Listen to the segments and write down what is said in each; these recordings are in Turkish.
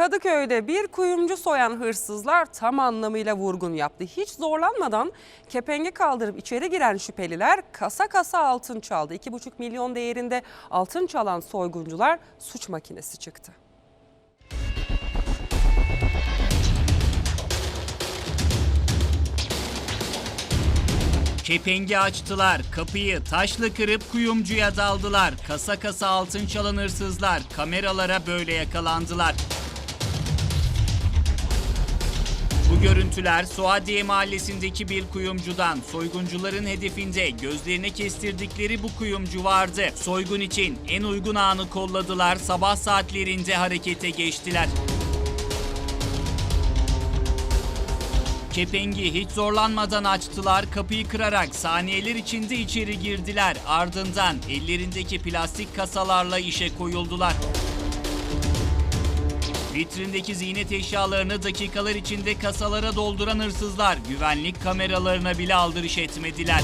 Kadıköy'de bir kuyumcu soyan hırsızlar tam anlamıyla vurgun yaptı. Hiç zorlanmadan kepengi kaldırıp içeri giren şüpheliler kasa kasa altın çaldı. 2,5 milyon değerinde altın çalan soyguncular suç makinesi çıktı. Kepengi açtılar, kapıyı taşla kırıp kuyumcuya daldılar. Kasa kasa altın çalan hırsızlar kameralara böyle yakalandılar. Bu görüntüler Suadiye mahallesindeki bir kuyumcudan. Soyguncuların hedefinde gözlerine kestirdikleri bu kuyumcu vardı. Soygun için en uygun anı kolladılar. Sabah saatlerinde harekete geçtiler. Kepengi hiç zorlanmadan açtılar, kapıyı kırarak saniyeler içinde içeri girdiler. Ardından ellerindeki plastik kasalarla işe koyuldular. Vitrindeki ziynet eşyalarını dakikalar içinde kasalara dolduran hırsızlar güvenlik kameralarına bile aldırış etmediler.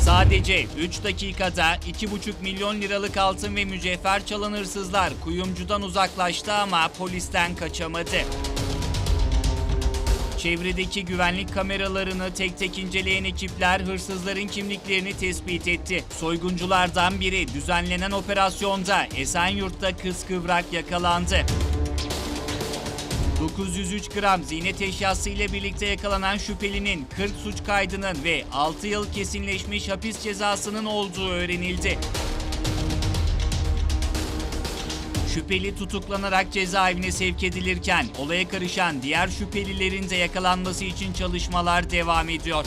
Sadece 3 dakikada 2,5 milyon liralık altın ve mücevher çalan hırsızlar kuyumcudan uzaklaştı ama polisten kaçamadı. Çevredeki güvenlik kameralarını tek tek inceleyen ekipler hırsızların kimliklerini tespit etti. Soygunculardan biri düzenlenen operasyonda Esenyurt'ta kız kıvrak yakalandı. 903 gram ziynet eşyası ile birlikte yakalanan şüphelinin 40 suç kaydının ve 6 yıl kesinleşmiş hapis cezasının olduğu öğrenildi. Şüpheli tutuklanarak cezaevine sevk edilirken olaya karışan diğer şüphelilerin de yakalanması için çalışmalar devam ediyor.